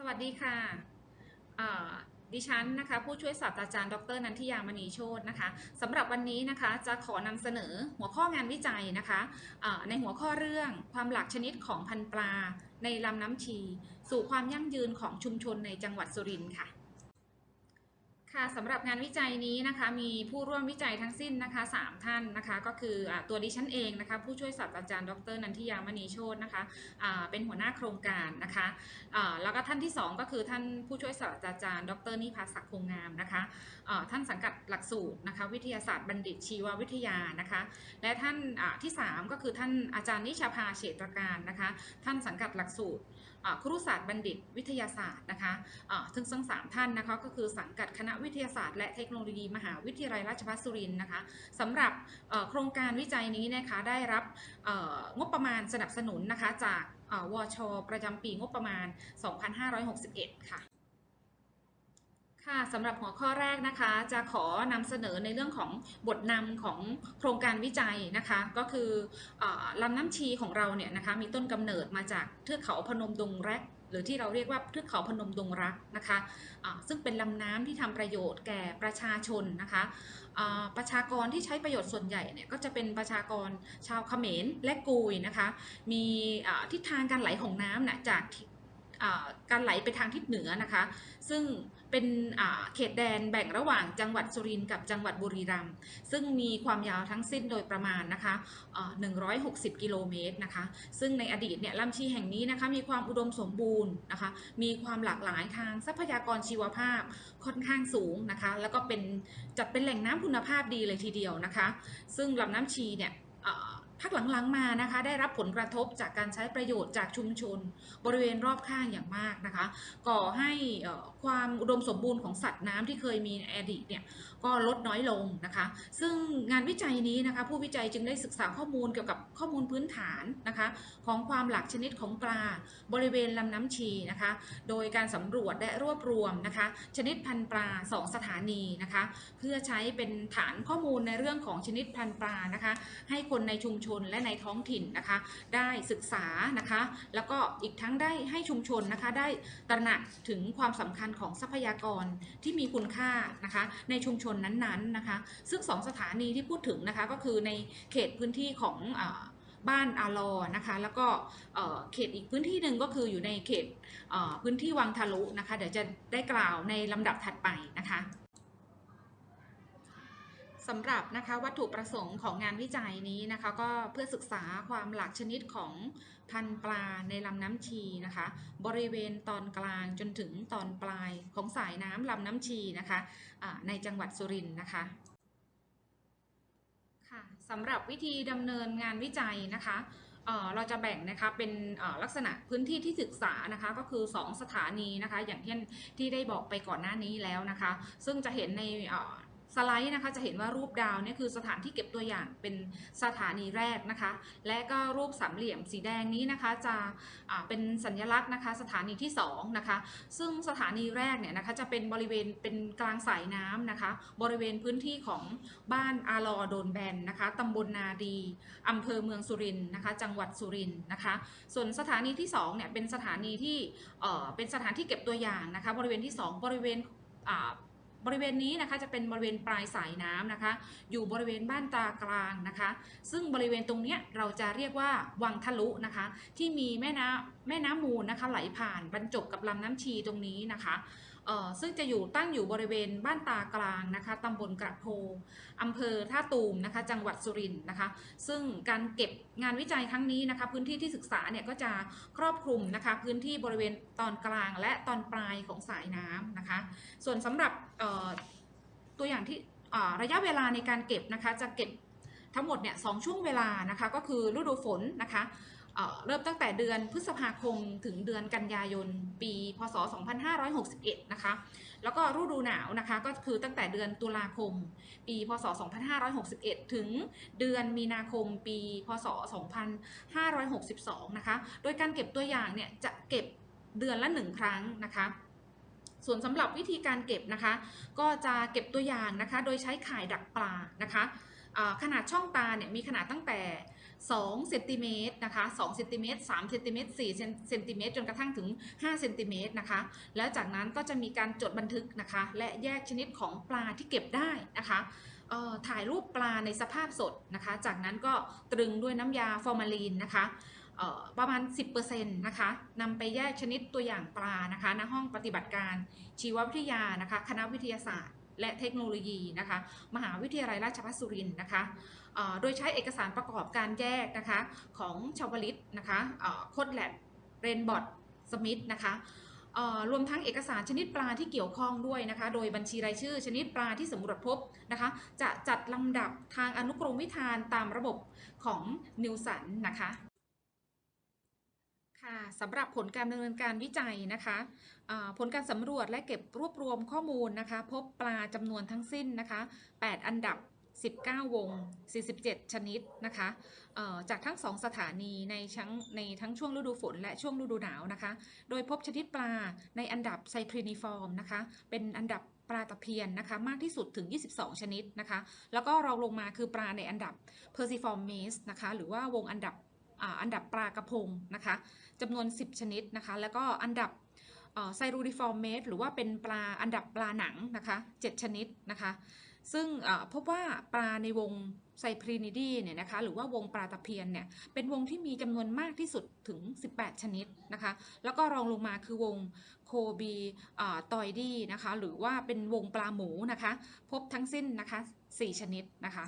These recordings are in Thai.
สวัสดีค่ะดิฉันนะคะผู้ช่วยศาสตราจารย์ดรนันทิยามณีโชตนะคะสำหรับวันนี้นะคะจะขอนำเสนอหัวข้องานวิจัยนะคะในหัวข้อเรื่องความหลากชนิดของพันธุ์ปลาในลำน้ำชี สู่ความยั่งยืนของชุมชนในจังหวัดสุรินทร์ค่ะ ค่ะสำหรับงานวิจัยนี้นะคะมีผู้ร่วมวิจัยทั้งสิ้นนะคะ 3 ท่านนะคะ ก็คืออตัวดิฉันเองนะคะ ผู้ช่วยศาสตราจารย์ ดรนันทิยามณีโชตนะคะอ่าเป็นหัวหน้าโครงการนะคะอ่าแล้วก็ท่านที่ 2 ก็คือท่านผู้ช่วยศาสตราจารย์ ดรนิพาศักดิ์คงงามนะคะอ่าท่านสังกัดหลักสูตรนะคะ วิทยาศาสตร์บัณฑิตชีววิทยานะคะ และท่านที่ 3 ก็คือท่านอาจารย์นิชาภาเฉตรการนะคะ ท่านสังกัดหลักสูตร ครุศาสตร์บัณฑิตวิทยาศาสตร์นะคะทั้งทั้งสามท่านนะคะก็คือสังกัดคณะวิทยาศาสตร์ และเทคโนโลยีมหาวิทยาลัยราชภัฏสุรินทร์นะคะสำหรับโครงการวิจัยนี้นะคะได้รับงบประมาณสนับสนุนนะคะจากวช ประจำปีงบประมาณ 2561 ค่ะ ค่ะสำหรับหัวข้อแรกนะคะจะขอนำเสนอในเรื่องของบทนำของโครงการวิจัยนะคะ ก็คืออลำน้ำชีของเราเนี่ยนะคะมีต้นกำเนิดมาจากเทือกเขาพนมดงแรก หรือที่เราเรียกว่าเทือกเขาพนมดงรักนะคะะซึ่งเป็นลำน้ำที่ทำประโยชน์แก่ประชาชนนะคะะประชากรที่ใช้ประโยชน์ส่วนใหญ่เนี่ยก็จะเป็นประชากรชาวเขมรและกุยนะคะ มีทิศทางการไหลของน้ำนะจาก การไหลไปทางทิศเหนือนะคะ ซึ่งเป็นเขตแดนแบ่งระหว่างจังหวัดสุรินทร์กับจังหวัดบุรีรัมย์ซึ่งมีความยาวทั้งสิ้นโดยประมาณนะคะ160 กิโลเมตรนะคะ ซึ่งในอดีตเนี่ยลำชีแห่งนี้นะคะมีความอุดมสมบูรณ์นะคะ มีความหลากหลายทางทรัพยากรชีวภาพค่อนข้างสูงนะคะ แล้วก็เป็นจัดเป็นแหล่งน้ำคุณภาพดีเลยทีเดียวนะคะ ซึ่งลำน้ำชีเนี่ย พักหลังๆมานะคะได้รับผลกระทบจากการใช้ประโยชน์จากชุมชน บริเวณรอบข้างอย่างมากนะคะ ก่อให้ความอุดมสมบูรณ์ของสัตว์น้ำที่เคยมีในอดีตเนี่ยก็ลดน้อยลงนะคะ ซึ่งงานวิจัยนี้นะคะผู้วิจัยจึงได้ศึกษาข้อมูลเกี่ยวกับข้อมูลพื้นฐานนะคะของความหลากชนิดของปลาบริเวณลำน้ำชีนะคะ โดยการสำรวจและรวบรวมนะคะ ชนิดพันธุ์ปลา 2 สถานีนะคะ เพื่อใช้เป็นฐานข้อมูลในเรื่องของชนิดพันธุ์ปลานะคะ ให้คนในชุมชนและในท้องถิ่นนะคะ ได้ศึกษานะคะ แล้วก็อีกทั้งได้ให้ชุมชนนะคะได้ตระหนักถึงความสำคัญของทรัพยากรที่มีคุณค่านะคะ ในชุมชนนั้นๆนะคะ ซึ่งสองสถานีที่พูดถึงนะคะก็คือในเขตพื้นที่ของบ้านอาลอนะคะ แล้วก็เขตอีกพื้นที่หนึ่งก็คืออยู่ในเขตพื้นที่วังทะลุนะคะ เดี๋ยวจะได้กล่าวในลำดับถัดไปนะคะ สำหรับนะคะวัตถุประสงค์ของงานวิจัยนี้นะคะก็เพื่อศึกษาความหลากชนิดของพันธุ์ปลาในลำน้ำชีนะคะ บริเวณตอนกลางจนถึงตอนปลายของสายน้ำลำน้ำชีนะคะะในจังหวัดสุรินทร์นะคะค่ะสำหรับวิธีดำเนินงานวิจัยนะคะเราจะแบ่งนะคะเป็นลักษณะพื้นที่ที่ศึกษานะคะก็คือ 2 สถานีนะคะอย่างที่ที่ได้บอกไปก่อนหน้านี้แล้วนะคะ ซึ่งจะเห็นใน ไลด์นะคะจะเห็นว่ารูปดาวนี่คือสถานที่เก็บตัวอย่างเป็นสถานีแรกนะคะ และก็รูปสามเหลี่ยมสีแดงนี้นะคะจะเป็นสัญลักษณ์นะคะ สถานีที่2นะคะซึ่งสถานีแรกเนี่ยนะคะจะเป็นบริเวณเป็นกลางสายน้ำนะคะ บริเวณพื้นที่ของบ้านอาลอโดนแบนนะคะตำบลนาดีอำเภอเมืองสุรินทร์นะคะ จังหวัดสุรินทร์นะคะ ส่วนสถานีที่2เนี่ยเป็นสถานีที่เป็นสถานที่เก็บตัวอย่างนะคะ บริเวณที่ 2 บริเวณ บริเวณนี้นะคะจะเป็นบริเวณปลายสายน้ำนะคะ อยู่บริเวณบ้านตากลางนะคะ ซึ่งบริเวณตรงนี้เราจะเรียกว่าวังทะลุนะคะ ที่มีแม่น้ำแม่น้ำมูลนะคะไหลผ่านบรรจบกับลำน้ำชีตรงนี้นะคะ ซึ่งจะอยู่ตั้งอยู่บริเวณบ้านตากลางนะคะตำบลกระโพอำเภอท่าตูมนะคะจังหวัดสุรินทร์นะคะ ซึ่งการเก็บงานวิจัยครั้งนี้นะคะ พื้นที่ที่ศึกษาเนี่ยก็จะครอบคลุมนะคะพื้นที่บริเวณตอนกลางและตอนปลายของสายน้ำนะคะ ส่วนสำหรับตัวอย่างที่ระยะเวลาในการเก็บนะคะจะเก็บทั้งหมดเนี่ยสช่วงเวลานะคะก็คือฤดูฝนนะคะ เริ่มตั้งแต่เดือนพฤษภาคมถึงเดือนกันยายน ปี พศ 2561 นะคะ แล้วก็ฤดูหนาวนะคะก็คือตั้งแต่เดือนตุลาคม ปี พศ 2561 ถึงเดือนมีนาคม ปี พศ 2562 นะคะ โดยการเก็บตัวอย่างเนี่ยจะเก็บเดือนละหนึ่งครั้งนะคะส่วนสำหรับวิธีการเก็บนะคะ ก็จะเก็บตัวอย่างนะคะ โดยใช้ข่ายดักปลานะคะขนาดช่องตาเนี่ยมีขนาดตั้งแต่ 2เซนติเมตรนะคะ2เซนติเมตร3เซนติเมตร4เซนติเมตรจนกระทั่งถึง5เซนติเมตรนะคะ แล้วจากนั้นก็จะมีการจดบันทึกนะคะ และแยกชนิดของปลาที่เก็บได้นะคะถ่ายรูปปลาในสภาพสดนะคะ จากนั้นก็ตรึงด้วยน้ำยาฟอร์มาลีนนะคะประมาณ 10%นะคะนำไปแยกชนิดตัวอย่างปลานะคะณห้องปฏิบัติการชีววิทยานะคะ คณะวิทยาศาสตร์ และเทคโนโลยีนะคะ มหาวิทยาลัยราชภัฏสุรินทร์นะคะโดยใช้เอกสารประกอบการแยกนะคะของชาวลิตนะคะโคดแลบเรนบอทสมิธนะคะรวมทั้งเอกสารชนิดปลาที่เกี่ยวข้องด้วยนะคะ โดยบัญชีรายชื่อ ชนิดปลาที่สำรวจพบนะคะ จะจัดลำดับทางอนุกรมวิธานตามระบบของนิวสันนะคะ ค่ะสำหรับผลการดำเนินการวิจัยนะคะผลการสำรวจและเก็บรวบรวมข้อมูลนะคะ พบปลาจำนวนทั้งสิ้นนะคะ 8 อันดับ 19 วง 47 ชนิดนะคะจากทั้ง 2 สถานีในชั้งในทั้งช่วงฤดูฝนและช่วงฤดูหนาวนะคะ โดยพบชนิดปลาในอันดับไซพรีนิฟอร์มนะคะ เป็นอันดับปลาตะเพียนนะคะ มากที่สุดถึง 22 ชนิดนะคะ แล้วก็รองลงมาคือปลาในอันดับ Perciform Mace นะคะ หรือว่าวงอันดับ อันดับปลากระพงนะคะจำนวน 10 ชนิดนะคะ แล้วก็อันดับไซรูดิฟอร์เมสหรือว่าเป็นปลาอันดับปลาหนังนะคะ 7 ชนิดนะคะ ซึ่งพบว่าปลาในวงไซพรีนิดีเนี่ยนะคะหรือว่าวงปลาตะเพียนเนี่ยเป็นวงที่มีจำนวนมากที่สุดถึง 18 ชนิดนะคะ แล้วก็รองลงมาคือวงโคบีตอยดีนะคะหรือว่าเป็นวงปลาหมูนะคะ พบทั้งสิ้นนะคะ 4 ชนิดนะคะ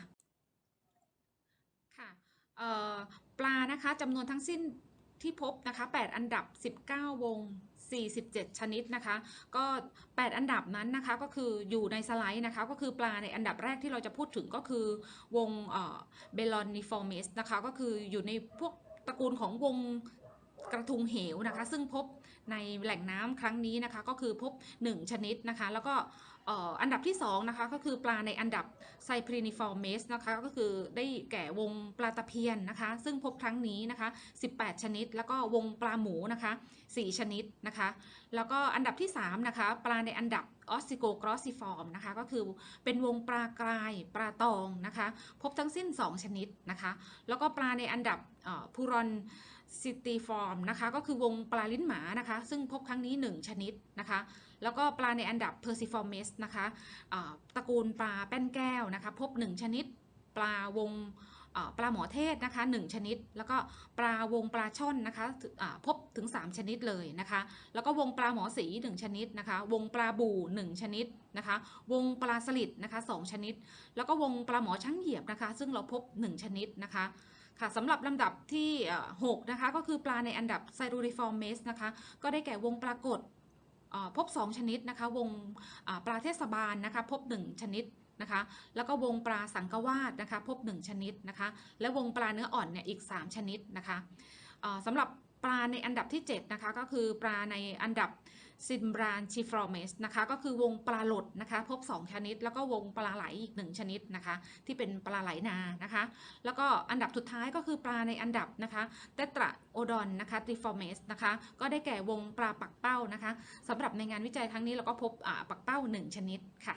ค่ะเอ่อ ปลานะคะจำนวนทั้งสิ้นที่พบนะคะ 8 อันดับ 19 วง 47 ชนิดนะคะ ก็ 8 อันดับนั้นนะคะ ก็คืออยู่ในสไลด์นะคะ ก็คือปลาในอันดับแรกที่เราจะพูดถึงก็คือวงเบลอนนิฟอร์มิสนะคะ ก็คืออยู่ในพวกตระกูลของวง กระทุงเหวนะคะ ซึ่งพบในแหล่งน้ำครั้งนี้นะคะ ก็คือพบ 1 ชนิดนะคะ แล้วก็อันดับที่2นะคะก็คือปลาในอันดับไซพรีนิฟอร์เมสนะคะก็คือได้แก่วงปลาตะเพียนนะคะ ซึ่งพบครั้งนี้นะคะ 18 ชนิด แล้วก็วงปลาหมูนะคะ 4 ชนิดนะคะ แล้วก็อันดับที่3นะคะปลาในอันดับออสซิโกกรอสซิฟอร์มนะคะก็คือเป็นวงปลากรายปลาตองนะคะ พบทั้งสิ้น 2 ชนิดนะคะ แล้วก็ปลาในอันดับพูรอน ซิตีฟอร์มนะคะก็คือวงปลาลิ้นหมานะคะ ซึ่งพบครั้งนี้ 1 ชนิดนะคะ แล้วก็ปลาในอันดับ Perciformes นะคะตระกูลปลาแป้นแก้วนะคะ พบ 1 ชนิด ปลาวงปลาหมอเทศนะคะ 1 ชนิด แล้วก็ปลาวงปลาช่อนนะคะพบถึง 3 ชนิดเลยนะคะ แล้วก็วงปลาหมอสี 1 ชนิดนะคะ วงปลาบู่1ชนิดนะคะ วงปลาสลิดนะคะ 2 ชนิด แล้วก็วงปลาหมอช้างเหยียบนะคะ ซึ่งเราพบ 1 ชนิดนะคะ ค่ะสำหรับลำดับที่6นะคะก็คือปลาในอันดับไซรูริฟอร์เมสนะคะก็ได้แก่วงปลากดเอ่อพบ 2 ชนิดนะคะวงปลาเทศบาลนะคะพบ 1 ชนิดนะคะแล้วก็วงปลาสังกวาดนะคะพบ 1 ชนิดนะคะและวงปลาเนื้ออ่อนเนี่ยอีก 3 ชนิดนะคะสำหรับปลาในอันดับที่7นะคะก็คือปลาในอันดับ ซิมบรานชิฟรอเมสนะคะก็คือวงปลาหลดนะคะ พบ 2 ชนิด แล้วก็วงปลาไหลอีก 1 ชนิดนะคะ ที่เป็นปลาไหลนานะคะ แล้วก็อันดับสุดท้ายก็คือปลาในอันดับนะคะเตตราโอดอนนะคะทริฟอร์เมสนะคะก็ได้แก่วงปลาปักเป้านะคะสำหรับในงานวิจัยครั้งนี้เราก็พบปักเป้า 1 ชนิดค่ะ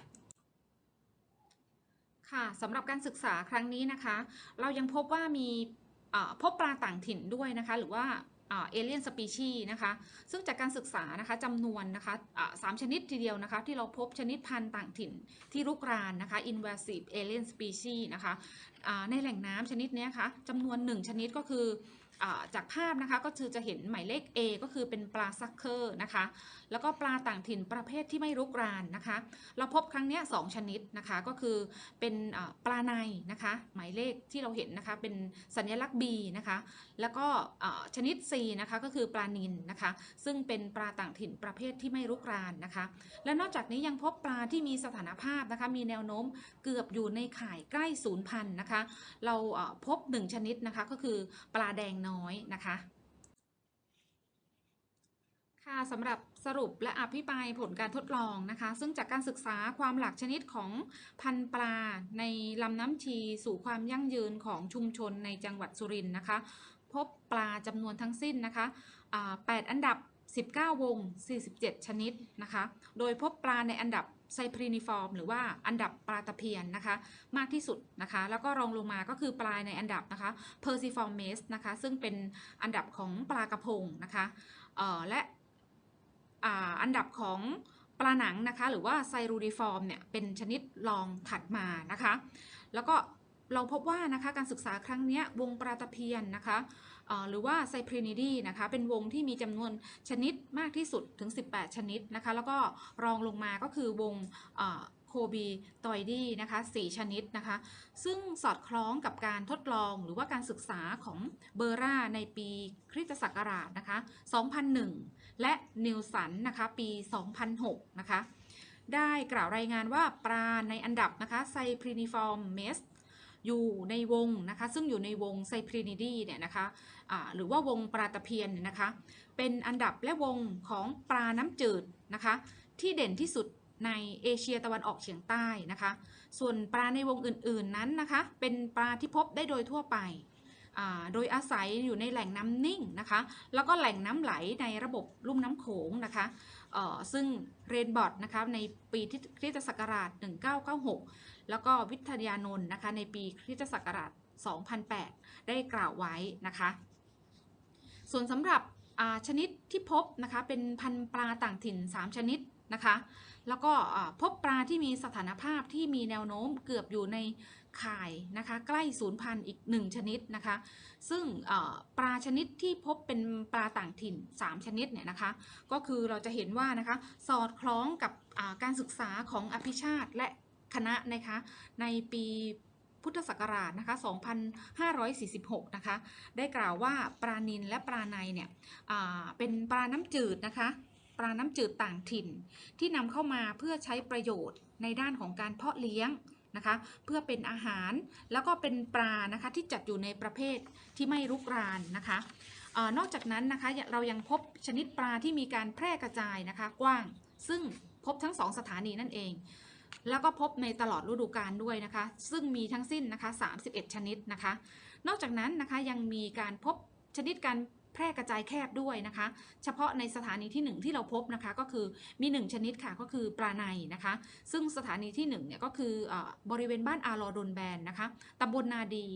ค่ะสำหรับการศึกษาครั้งนี้นะคะ เรายังพบว่ามีพบปลาต่างถิ่นด้วยนะคะ หรือว่า เอเลียนสปีชีนะคะ ซึ่งจากการศึกษานะคะจำนวนนะคะสามชนิดทีเดียวนะคะ ที่เราพบชนิดพันธุ์ต่างถิ่นที่รุกรานนะคะ invasive alien species นะคะในแหล่งน้ำชนิดนี้ยค่ะจำนวนหนึ่งชนิดก็คือ จากภาพนะคะก็คือจะเห็นหมายเลข A ก็คือเป็นปลาซักเคอร์นะคะ แล้วก็ปลาต่างถิ่นประเภทที่ไม่รุกรานนะคะ เราพบครั้งนี้สองชนิดนะคะก็คือเป็นปลาในนะคะ หมายเลขที่เราเห็นนะคะเป็นสัญลักษณ์ B นะคะแล้วก็ชนิด C นะคะก็คือปลานิลนะคะ ซึ่งเป็นปลาต่างถิ่นประเภทที่ไม่รุกรานนะคะ และนอกจากนี้ยังพบปลาที่มีสถานภาพนะคะมีแนวโน้มเกือบอยู่ในข่ายใกล้สูญพันธุ์นะคะ เราพบหนึ่งชนิดนะคะก็คือปลาแดงน้อยนะคะ ค่ะสำหรับสรุปและอภิปรายผลการทดลองนะคะ ซึ่งจากการศึกษาความหลากชนิดของพันธุ์ปลาในลำน้ำชีสู่ความยั่งยืนของชุมชนในจังหวัดสุรินทร์นะคะ พบปลาจำนวนทั้งสิ้นนะคะ 8 อันดับ 19 วง 47 ชนิดนะคะ โดยพบปลาในอันดับไซพรีนิฟอร์ม หรือว่าอันดับปลาตะเพียนนะคะ มากที่สุดนะคะ แล้วก็รองลงมาก็คือปลาในอันดับนะคะ Perciformes นะคะ ซึ่งเป็นอันดับของปลากระพงนะคะและอันดับของปลาหนังนะคะ หรือว่าไซรูดิฟอร์มเนี่ยเป็นชนิดรองถัดมานะคะ แล้วก็ เราพบว่านะคะการศึกษาครั้งนี้วงปลาตะเพียนนะคะหรือว่าไซพรีนิดีนะคะเป็นวงที่มีจำนวนชนิดมากที่สุดถึง 18 ชนิดนะคะแล้วก็รองลงมาก็คือวงโคบีตอยดีนะคะ4ชนิดนะคะ ซึ่งสอดคล้องกับการทดลองหรือว่าการศึกษาของเบอร่าในปีคริสตศักราชนะคะ 2001 และนิวสันนะคะปี 2006 นะคะ ได้กล่าวรายงานว่าปลาในอันดับนะคะไซพรีนิฟอร์มเมส อยู่ในวงนะคะซึ่งอยู่ในวงไซพรีนิดีเนี่ยนะคะอ่าหรือว่าวงปลาตะเพียนเนี่ยนะคะเป็นอันดับและวงของปลาน้ำจืดนะคะที่เด่นที่สุดในเอเชียตะวันออกเฉียงใต้นะคะ ส่วนปลาในวงอื่นๆนั้นนะคะ เป็นปลาที่พบได้โดยทั่วไป โดยอาศัยอยู่ในแหล่งน้ำนิ่งนะคะ แล้วก็แหล่งน้ำไหลในระบบลุ่มน้ำโขงนะคะ ซึ่งเรนบอร์ดนะคะในปีที่คริสตศักราช 1996 แล้วก็วิทยานนท์นะคะในปีคริสตศักราช 2008 ได้กล่าวไว้นะคะ ส่วนสำหรับชนิดที่พบนะคะเป็นพันปลาต่างถิ่น 3 ชนิดนะคะ แล้วก็พบปลาที่มีสถานภาพที่มีแนวโน้มเกือบอยู่ใน ข่ายนะคะใกล้สูญพันธุ์อีก 1 ชนิดนะคะ ซึ่งปลาชนิดที่พบเป็นปลาต่างถิ่น 3 ชนิดเนี่ยนะคะ ก็คือเราจะเห็นว่านะคะสอดคล้องกับการศึกษาของอภิชาติและคณะนะคะในปีพุทธศักราชนะคะ 2546 นะคะ ได้กล่าวว่าปลานิลและปลาในเนี่ยเป็นปลาน้ำจืดนะคะปลาน้ำจืดต่างถิ่น ที่นำเข้ามาเพื่อใช้ประโยชน์ในด้านของการเพาะเลี้ยง นะคะ เพื่อเป็นอาหารแล้วก็เป็นปลานะคะที่จัดอยู่ในประเภทที่ไม่รุกรานนะคะออนอกจากนั้นนะคะเรายังพบชนิดปลาที่มีการแพร่กระจายนะคะกว้าง ซึ่งพบทั้งสองสถานีนั่นเอง แล้วก็พบในตลอดฤดูกาลด้วยนะคะ ซึ่งมีทั้งสิ้นนะคะ 31 ชนิดนะคะ นอกจากนั้นนะคะยังมีการพบชนิดการ แพร่กระจายแคบด้วยนะคะ เฉพาะในสถานีที่ 1 ที่เราพบนะคะก็คือมี 1 ชนิดค่ะก็คือปลาในนะคะ ซึ่งสถานีที่1เนี่ยก็คืออบริเวณบ้านอาลอดนแบนนะคะตำบลนาดี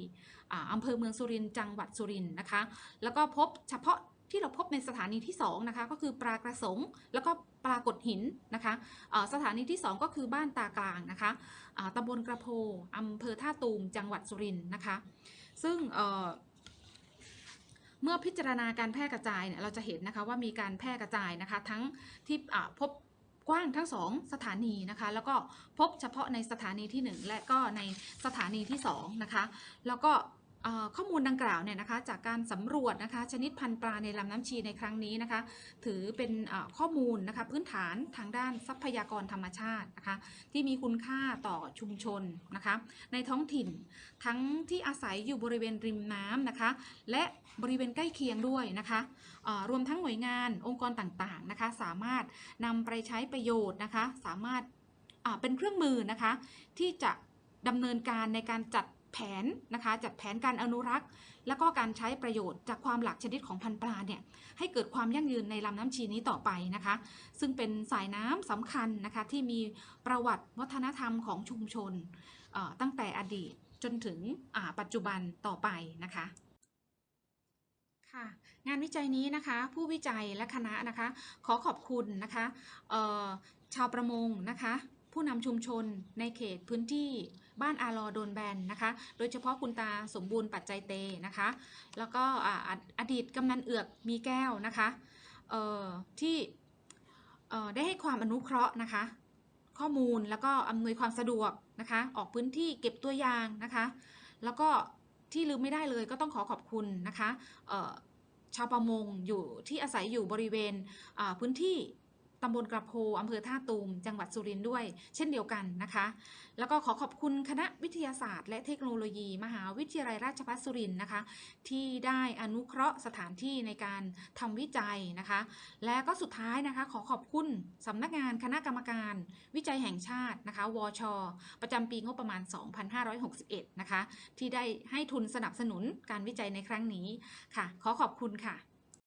อำเภอเมืองสุรินทร์จังหวัดสุรินทร์นะคะ แล้วก็พบเฉพาะที่เราพบในสถานีที่2นะคะก็คือปลากระสงแล้วก็ปลากดหินนะคะสถานีที่ 2 ก็คือบ้านตากลางนะคะตำบลกระโพอำเภอท่าตูมจังหวัดสุรินทร์นะคะ ซึ่ง เมื่อพิจารณาการแพร่กระจายเนี่ยเราจะเห็นนะคะว่ามีการแพร่กระจายนะคะทั้งที่พบกว้างทั้งสองสถานีนะคะแล้วก็พบเฉพาะในสถานีที่ 1 และก็ในสถานีที่2นะคะแล้วก็ข้อมูลดังกล่าวเนี่ยนะคะจากการสำรวจนะคะชนิดพันธุ์ปลาในลำน้ำชีในครั้งนี้นะคะ ถือเป็นข้อมูลนะคะพื้นฐานทางด้านทรัพยากรธรรมชาตินะคะที่มีคุณค่าต่อชุมชนนะคะในท้องถิ่นทั้งที่อาศัยอยู่บริเวณริมน้ำนะคะและ บริเวณใกล้เคียงด้วยนะคะรวมทั้งหน่วยงานองค์กรต่างๆนะคะ สามารถนำไปใช้ประโยชน์นะคะ สามารถเป็นเครื่องมือนะคะ ที่จะดำเนินการในการจัดแผนนะคะจัดแผนการอนุรักษ์ แล้วก็การใช้ประโยชน์จากความหลากชนิดของพันธุ์ปลาเนี่ยให้เกิดความยั่งยืนในลำน้ำชีนี้ต่อไปนะคะ ซึ่งเป็นสายน้ำสำคัญนะคะที่มีประวัติวัฒนธรรมของชุมชนตั้งแต่อดีตจนถึงปัจจุบันต่อไปนะคะ ค่ะ งานวิจัยนี้นะคะ ผู้วิจัยและคณะนะคะ ขอขอบคุณนะคะชาวประมงนะคะ ผู้นำชุมชนในเขตพื้นที่บ้านอาลอโดนแบนนะคะ โดยเฉพาะคุณตาสมบูรณ์ปัจจัยเตนะคะ แล้วก็ออดีตกำนันเอือกมีแก้วนะคะที่ได้ให้ความอนุเคราะห์นะคะ ข้อมูลแล้วก็อำนวยความสะดวกนะคะ ออกพื้นที่เก็บตัวอย่างนะคะ แล้วก็ที่ลืมไม่ได้เลยก็ต้องขอขอบคุณนะคะ ชาวประมงอยู่ที่อาศัยอยู่บริเวณพื้นที่ ตำบลกระโพอำเภอท่าตูม จังหวัดสุรินทร์ด้วย เช่นเดียวกันนะคะ แล้วก็ขอขอบคุณคณะวิทยาศาสตร์ และเทคโนโลยี มหาวิทยาลัยราชภัฏสุรินทร์นะคะ ที่ได้อนุเคราะห์สถานที่ในการทำวิจัยนะคะ และก็สุดท้ายนะคะ ขอขอบคุณสำนักงานคณะกรรมการ วิจัยแห่งชาตินะคะ วช ประจำปีงบประมาณ 2561 นะคะ ที่ได้ให้ทุนสนับสนุนการวิจัยในครั้งนี้ค่ะ ขอขอบคุณค่ะ